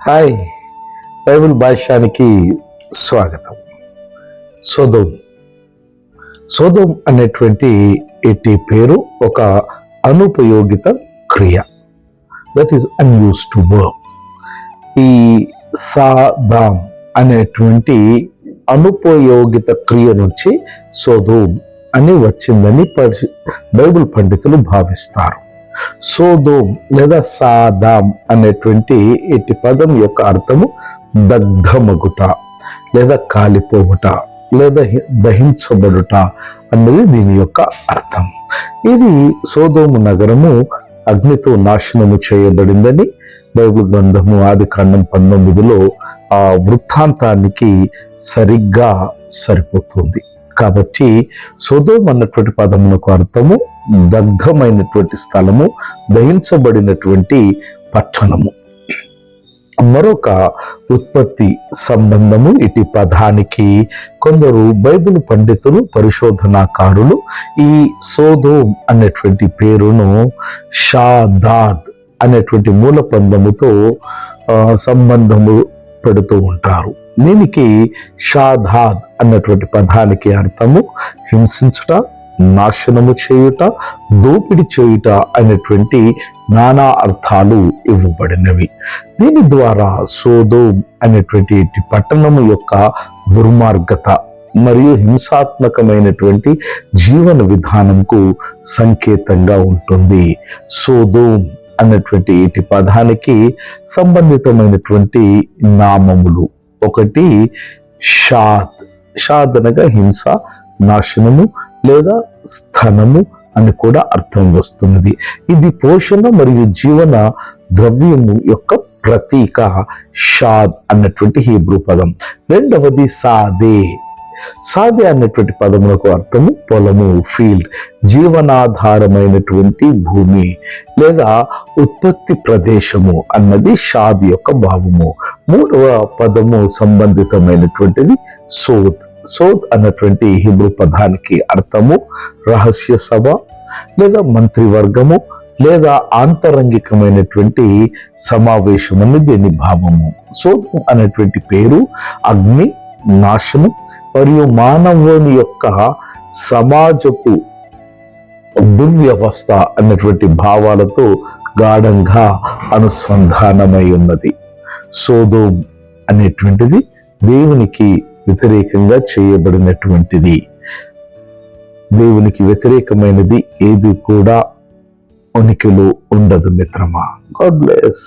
Hi. Bible భాష్యానికి స్వాగతం. Sodom. Sodom అనేటువంటి ఎట్టి పేరు? ఒక అనుపయోగిత క్రియ. That is unused to work ఈ సాదాం అనేటువంటి అనుపయోగిత క్రియ నుంచి సోదోం అని వచ్చిందని పరి బైబుల్ పండితులు భావిస్తారు. సోదోమ్ లేదా సాదాం అనేటువంటి ఇటు పదం యొక్క అర్థము దగ్ధమగుట లేదా కాలిపోవుట లేదా దహించబడుట అన్నది దీని యొక్క అర్థం. ఇది సోదోము నగరము అగ్నితో నాశనము చేయబడిందని బైబిల్ గ్రంథము ఆది కాండం పంతొమ్మిదిలో ఆ వృత్తాంతానికి సరిగ్గా సరిపోతుంది. కాబట్టి సోదోమ్ అన్నటువంటి పదమునకు అర్థము దగ్ధమైనటువంటి స్థలము దహించబడినటువంటి పట్టణము. మరొక ఉత్పత్తి సంబంధము ఇటు పదానికి. కొందరు బైబిల్ పండితులు పరిశోధనాకారులు ఈ సోదోం అనేటువంటి పేరును షాదాద్ అనేటువంటి మూల పందముతో సంబంధము పెడుతూ ఉంటారు. దీనికి షాధాద్ అన్నటువంటి పదానికి అర్థము హింసించుట నాశనము చేయుట దోపిడి చేయుట అనేటువంటి నానా అర్థాలు ఇవ్వబడినవి. దీని ద్వారా సోదోమ్ అనేటువంటి పట్టణము యొక్క దుర్మార్గత మరియు హింసాత్మకమైనటువంటి జీవన విధానంకు సంకేతంగా ఉంటుంది. సోదోమ్ అన్నటువంటి ఇటు పదానికి సంబంధితమైనటువంటి నామములు. ఒకటి షాద్. షాద్ అనగా హింస నాశనము లేదా స్థనము అని కూడా అర్థం వస్తున్నది. ఇది పోషణ మరియు జీవన ద్రవ్యము యొక్క ప్రతీక షాద్ అన్నటువంటి హీబ్రూ పదం. రెండవది సాదే. సాదే అన్నటువంటి పదములకు అర్థము పొలము ఫీల్డ్ జీవనాధారమైనటువంటి భూమి లేదా ఉత్పత్తి ప్రదేశము అన్నది షాద్ యొక్క భావము. మూడవ పదము సంబంధితమైనటువంటిది సోద్. సోద్ అన్నటువంటి హిబ్రూ పదానికి అర్థము రహస్య సభ లేదా మంత్రివర్గము లేదా ఆంతరంగికమైనటువంటి సమావేశం అని దీని భావము. సోదం అనేటువంటి పేరు అగ్ని నాశనం మరియు మానవుని యొక్క సమాజపు దుర్వ్యవస్థ అన్నటువంటి భావాలతో గాఢంగా అనుసంధానమై ఉన్నది. సోదోమ్ అనేటువంటిది దేవునికి వ్యతిరేకంగా చేయబడినటువంటిది. దేవునికి వ్యతిరేకమైనది ఏది కూడా ఉనికిలో ఉండదు మిత్రమా? God bless